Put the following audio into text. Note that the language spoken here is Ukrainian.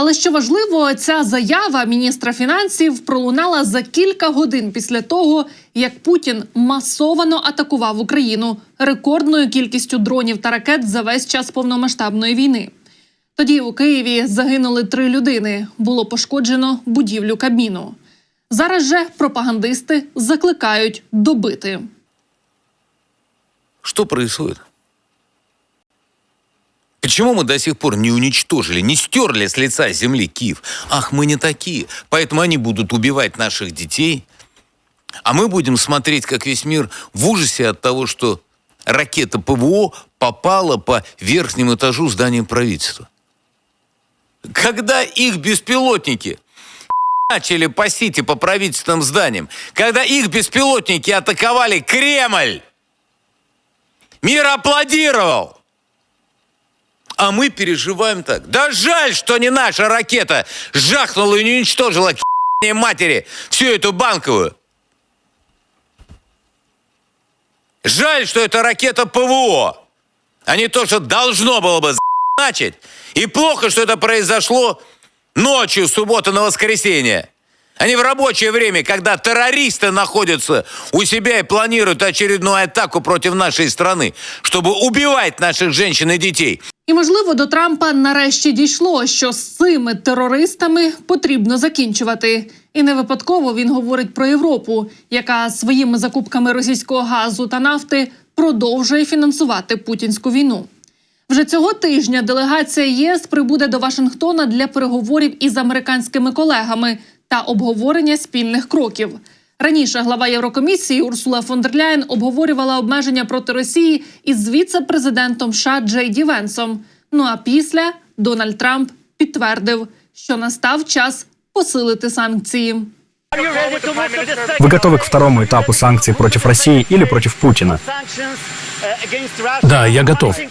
Але що важливо, ця заява міністра фінансів пролунала за кілька годин після того, як Путін масовано атакував Україну рекордною кількістю дронів та ракет за весь час повномасштабної війни. Тоді у Києві загинули три людини. Було пошкоджено будівлю Кабміну. Зараз же пропагандисти закликають добити. Что происходит? Почему мы до сих пор не уничтожили, не стерли с лица земли Киев? Ах, мы не такие, поэтому они будут убивать наших детей, а мы будем смотреть, как весь мир в ужасе от того, что ракета ПВО попала по верхнему этажу здания правительства. Когда их беспилотники начали по Сити, по правительственным зданиям, когда их беспилотники атаковали Кремль, Мир аплодировал. А мы переживаем так. Да жаль, что не наша ракета жахнула и не уничтожила к матери всю эту банковую. Жаль, что это ракета ПВО, а не то, что должно было бы значить. И плохо, что это произошло ночью, субботы на воскресенье. А не в рабочее время, когда террористы находятся у себя и планируют очередную атаку против нашей страны, чтобы убивать наших женщин и детей. І можливо до Трампа нарешті дійшло, що з цими терористами потрібно закінчувати. І не випадково він говорить про Європу, яка своїми закупками російського газу та нафти продовжує фінансувати путінську війну. Вже цього тижня делегація ЄС прибуде до Вашингтона для переговорів із американськими колегами та обговорення спільних кроків. Раніше глава Єврокомісії Урсула фон дер Ляєн обговорювала обмеження проти Росії із віце-президентом США Джей Ді Венсом. Ну а після Дональд Трамп підтвердив, що настав час посилити санкції. Вы готовы к второму этапу санкций против России или против Путина? Да, я готов.